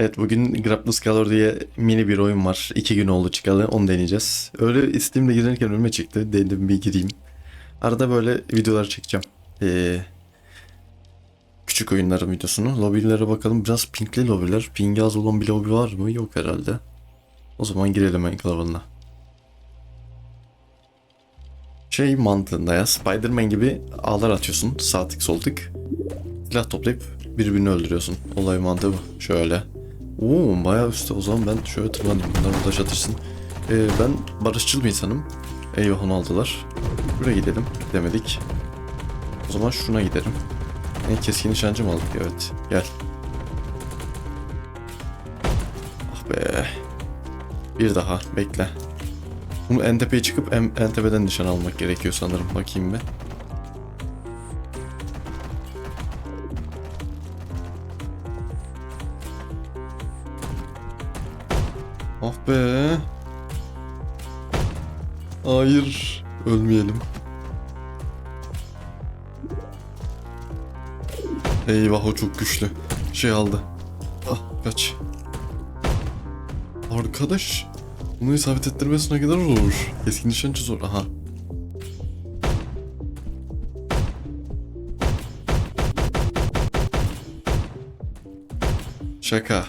Evet bugün Graplus Color diye mini bir oyun var. İki gün oldu çıkalı onu deneyeceğiz. Öyle Steam'de girerken önüme çıktı. Dedim bir gireyim. Arada böyle videolar çekeceğim. Ee, küçük oyunların videosunu. Lobilere bakalım. Biraz pinkli lobiler. Pingi az olan bir lobi var mı? Yok herhalde. O zaman girelim Enclave'ına. Şey mantığında ya Spider-Man gibi ağlar atıyorsun. Sağ tık sol tık. Silah toplayıp birbirini öldürüyorsun. Olay mantığı bu. Şöyle. Oo bayağı üstte o zaman ben şöyle tırmanayım. Bunlar burada çatışsın. Ee, ben barışçıl bir insanım. Eyvah onu aldılar. Buraya gidelim. Gidemedik. O zaman şuna gidelim. En keskin nişancı mı aldık? Evet. Gel. Ah be. Bir daha. Bekle. Bunu en tepeye çıkıp en, en tepeden nişan almak gerekiyor sanırım. Bakayım bir. Be. Hayır. Ölmeyelim. Eyvah o çok güçlü. Şey aldı. Ah kaç. Arkadaş. Bunu isabet ettirmesi kadar zor. Keskin nişancı zor. Aha. Şaka.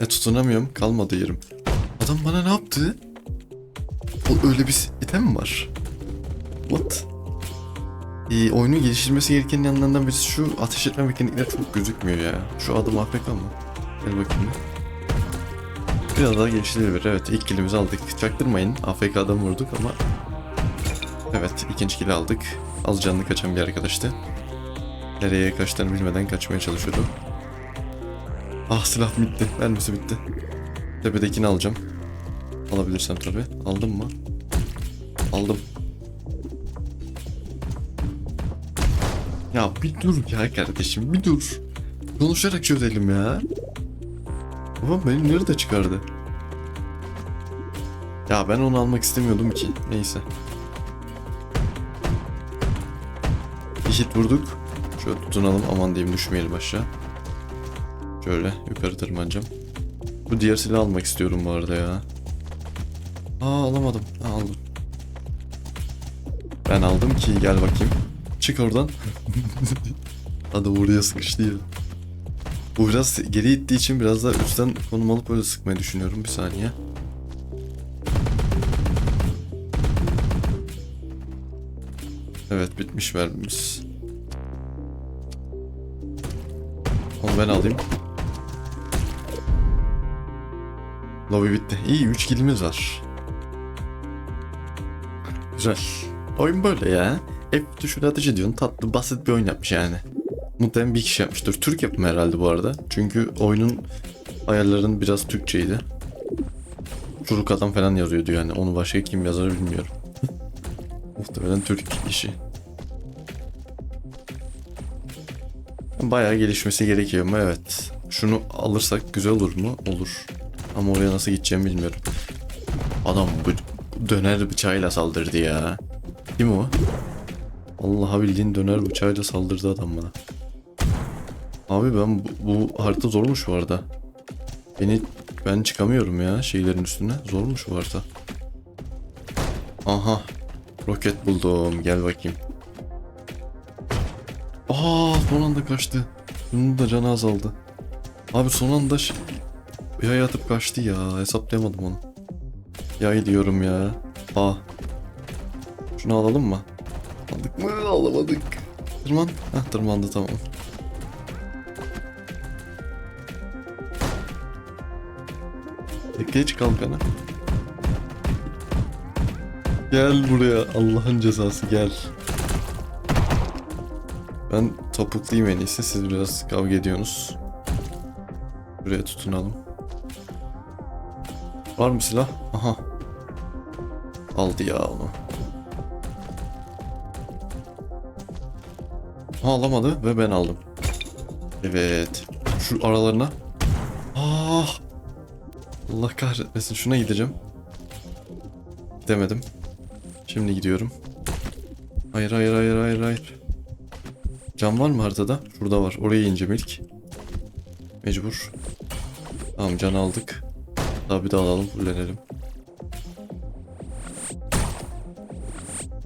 E tutunamıyorum. Kalmadı yerim. Adam bana ne yaptı? O öyle bir item mi var? What? Ee, oyunun geliştirilmesi gereken yanlarından birisi şu ateş etme mekanikleri çok gözükmüyor ya. Şu adım AFK mı? Gel bakayım. Biraz daha geliştirilebilir. Evet ilk killimizi aldık. Çaktırmayın. AFK'dan vurduk ama Evet ikinci kill aldık. Az canlı kaçan bir arkadaştı. Nereye kaçtığını bilmeden kaçmaya çalışıyordu. Ah silah bitti. Mermisi bitti. Tepedekini alacağım. Alabilirsem tabi. Aldım mı? Aldım. Ya bir dur ya kardeşim bir dur. Konuşarak çözelim ya. Babam beni nerede çıkardı? Ya ben onu almak istemiyordum ki. Neyse. Bir vurduk. Şöyle tutunalım aman diyeyim düşmeyelim aşağı. Şöyle yukarı tırmanacağım. Bu diğer silahı almak istiyorum bu arada ya. Aa alamadım. Ha, aldım. Ben aldım ki gel bakayım. Çık oradan. Hadi buraya sıkıştı ya. Bu biraz geri ittiği için biraz daha üstten konum alıp böyle sıkmayı düşünüyorum. Bir saniye. Evet bitmiş mermimiz. Onu ben alayım. Lobby bitti. İyi 3 killimiz var. Güzel. Oyun böyle ya. Tuşuyla ateş ediyorsun. Tatlı basit bir oyun yapmış yani. Muhtemelen bir kişi yapmıştır. Türk yapımı herhalde bu arada. Çünkü oyunun ayarların biraz Türkçeydi. Çocuk adam falan yazıyordu yani. Onu başka kim yazar bilmiyorum. Muhtemelen Türk işi. Bayağı gelişmesi gerekiyor mu? Evet. Şunu alırsak güzel olur mu? Olur. Ama oraya nasıl gideceğimi bilmiyorum. Adam döner bıçağıyla saldırdı ya. Kim o? Allah'a bildiğin döner bıçağıyla saldırdı adam bana. Abi ben bu, bu harita zormuş bu arada. Beni ben çıkamıyorum ya şeylerin üstüne. Zormuş bu harita. Aha. Roket buldum. Gel bakayım. Aa son anda kaçtı. Bunun da canı azaldı. Abi son anda ş- yay atıp kaçtı ya. Hesaplayamadım onu. Yay diyorum ya. Aa. Şunu alalım mı? Aldık mı? Alamadık. Tırman. Heh tırmandı tamam. Geç kalkana. Gel buraya Allah'ın cezası gel. Ben topukluyum en iyisi siz biraz kavga ediyorsunuz. Buraya tutunalım. Var mı silah? Aha. Aldı ya onu. Ha alamadı ve ben aldım. Evet. Şu aralarına. Ah. Allah kahretmesin. Şuna gideceğim. Gidemedim. Şimdi gidiyorum. Hayır hayır hayır hayır hayır. Cam var mı haritada? Şurada var. Oraya ineceğim ilk. Mecbur. Tamam can aldık. Daha bir de alalım fullenelim.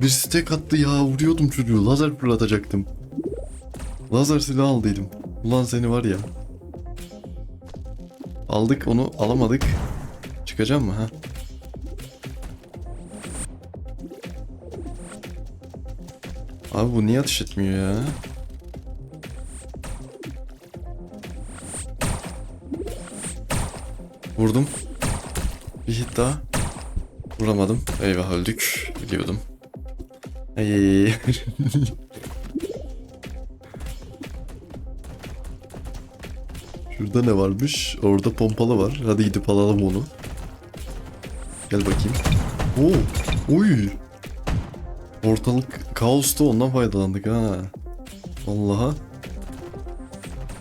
Bir tek attı ya vuruyordum çocuğu lazer fırlatacaktım. Lazer silahı aldıydım. Ulan seni var ya. Aldık onu alamadık. Çıkacak mı ha? Abi bu niye ateş etmiyor ya? Vurdum. Bir hit daha. Vuramadım. Eyvah öldük. Biliyordum. Ay. Şurada ne varmış? Orada pompalı var. Hadi gidip alalım onu. Gel bakayım. Oo. Oy. Ortalık kaosta ondan faydalandık ha. Vallahi.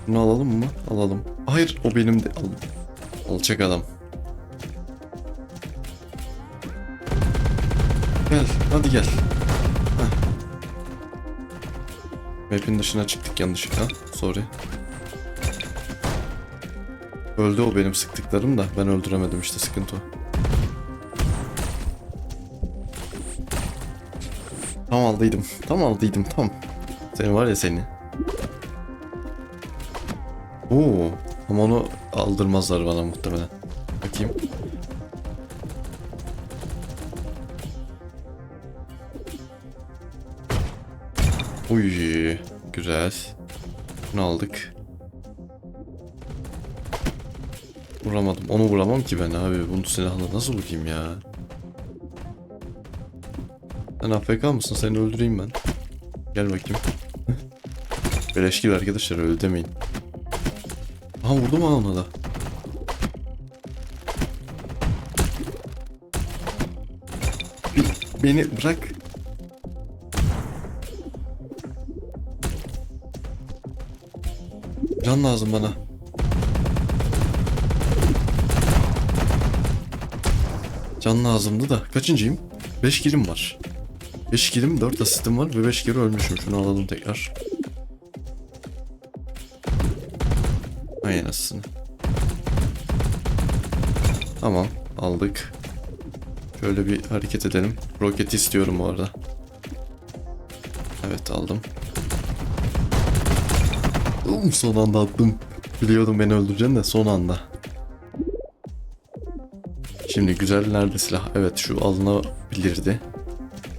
Bunu alalım mı? Alalım. Hayır o benim de. Al. Alçak adam. Gel hadi gel. Map'in dışına çıktık yanlışlıkla. Sorry. Öldü o benim sıktıklarım da ben öldüremedim işte sıkıntı o. Tam aldıydım. Tam aldıydım tam. Seni var ya seni. Oo, ama onu aldırmazlar bana muhtemelen. Bakayım. Uy, güzel. Bunu aldık. Vuramadım. Onu vuramam ki ben abi. Bunu silahla nasıl vurayım ya? Sen AFK mısın? Seni öldüreyim ben. Gel bakayım. Beleş gibi arkadaşlar öyle demeyin. Aha vurdum ona da. Be- Beni bırak. Can lazım bana. Can lazımdı da. Kaçıncıyım? 5 kilim var. 5 kilim, 4 asistim var ve 5 kere ölmüşüm. Şunu alalım tekrar. Aynen aslında. Tamam, aldık. Şöyle bir hareket edelim. Roket istiyorum bu arada. Evet aldım. Son anda attım. Biliyordum beni öldüreceksin de son anda. Şimdi güzel nerede silah? Evet şu alınabilirdi.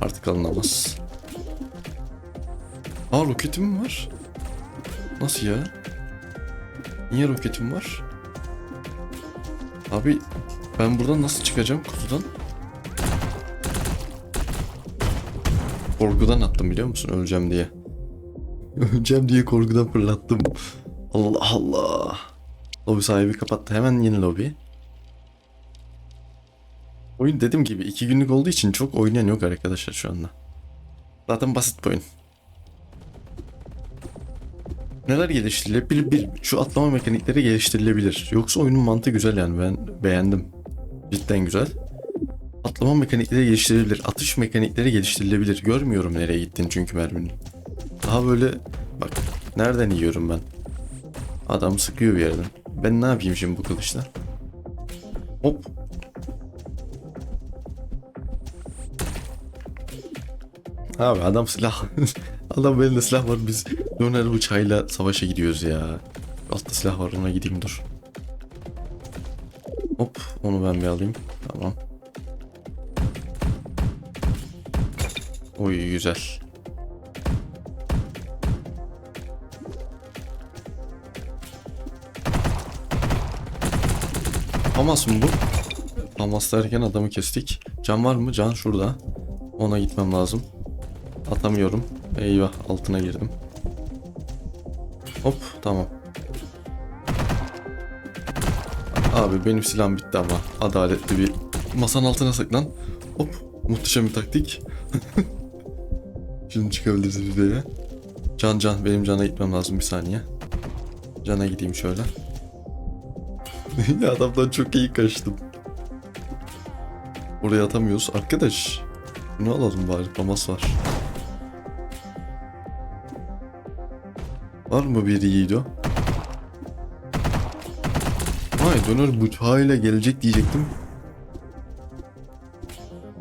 Artık alınamaz. Aa roketim var? Nasıl ya? Niye roketim var? Abi ben buradan nasıl çıkacağım kutudan? Korkudan attım biliyor musun öleceğim diye. Öleceğim diye korkudan fırlattım. Allah Allah. Lobi sahibi kapattı. Hemen yeni lobi. Oyun dediğim gibi iki günlük olduğu için çok oynayan yok arkadaşlar şu anda. Zaten basit bir oyun. Neler geliştirilebilir? Şu atlama mekanikleri geliştirilebilir. Yoksa oyunun mantığı güzel yani ben beğendim. Cidden güzel. Atlama mekanikleri geliştirilebilir. Atış mekanikleri geliştirilebilir. Görmüyorum nereye gittin çünkü merminin. Daha böyle bak nereden yiyorum ben? Adam sıkıyor bir yerden. Ben ne yapayım şimdi bu kılıçla? Hop Abi adam silah. adam elinde silah var biz döner bıçağıyla savaşa gidiyoruz ya. Altta silah var ona gideyim dur. Hop onu ben bir alayım. Tamam. Oy güzel. Hamas mı bu? Hamas derken adamı kestik. Can var mı? Can şurada. Ona gitmem lazım. Atamıyorum. Eyvah altına girdim. Hop tamam. Abi benim silahım bitti ama adaletli bir masanın altına saklan. Hop muhteşem bir taktik. Şimdi çıkabiliriz bir. Can can benim cana gitmem lazım bir saniye. Cana gideyim şöyle. Ya adamdan çok iyi kaçtım. Oraya atamıyoruz. Arkadaş. Bunu alalım bari. Famas var. Var mı bir yiğido? Vay döner bıçağıyla gelecek diyecektim.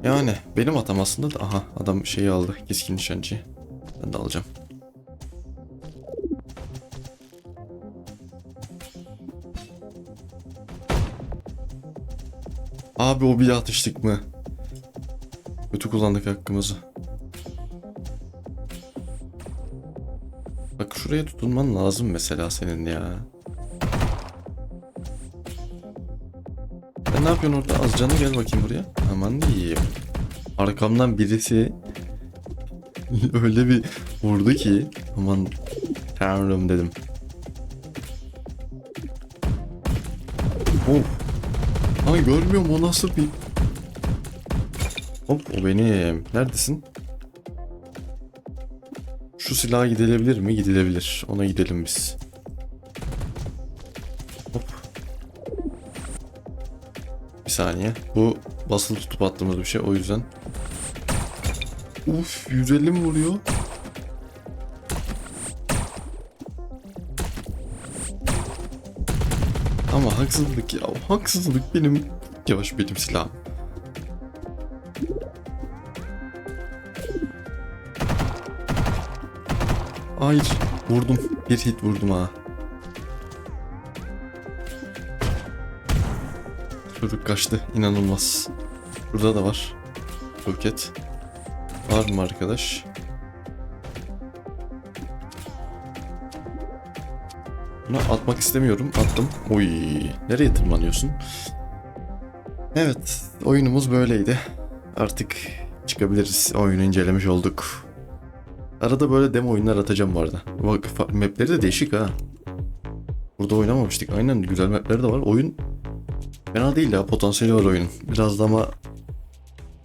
Yani benim hatam aslında da aha adam şeyi aldı keskin nişancıyı. Ben de alacağım. Abi o bile atıştık mı? Kötü kullandık hakkımızı. Bak şuraya tutunman lazım mesela senin ya. Sen ne yapıyorsun orada? Az canı gel bakayım buraya. Aman diyeyim. Arkamdan birisi öyle bir vurdu ki aman tanrım dedim. Of. Ay görmüyorum o nasıl bir... Hop o benim. Neredesin? Şu silaha gidilebilir mi? Gidilebilir. Ona gidelim biz. Hop. Bir saniye. Bu basılı tutup attığımız bir şey. O yüzden. Uf 150 mi vuruyor? Haksızlık ya. Haksızlık benim. Yavaş benim silahım. Hayır. Vurdum. Bir hit vurdum ha. Çocuk kaçtı. İnanılmaz. Burada da var. Roket. Var mı arkadaş? Bunu atmak istemiyorum. Attım. Oy. Nereye tırmanıyorsun? Evet. Oyunumuz böyleydi. Artık çıkabiliriz. Oyunu incelemiş olduk. Arada böyle demo oyunlar atacağım bu arada. Bak mapleri de değişik ha. Burada oynamamıştık. Aynen güzel mapleri de var. Oyun fena değil ya. Potansiyeli var oyunun. Biraz da ama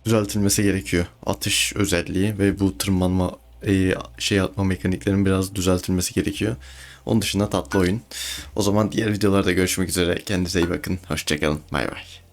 düzeltilmesi gerekiyor. Atış özelliği ve bu tırmanma e, şey atma mekaniklerin biraz düzeltilmesi gerekiyor. Onun dışında tatlı oyun. O zaman diğer videolarda görüşmek üzere. Kendinize iyi bakın. Hoşçakalın. Bay bay.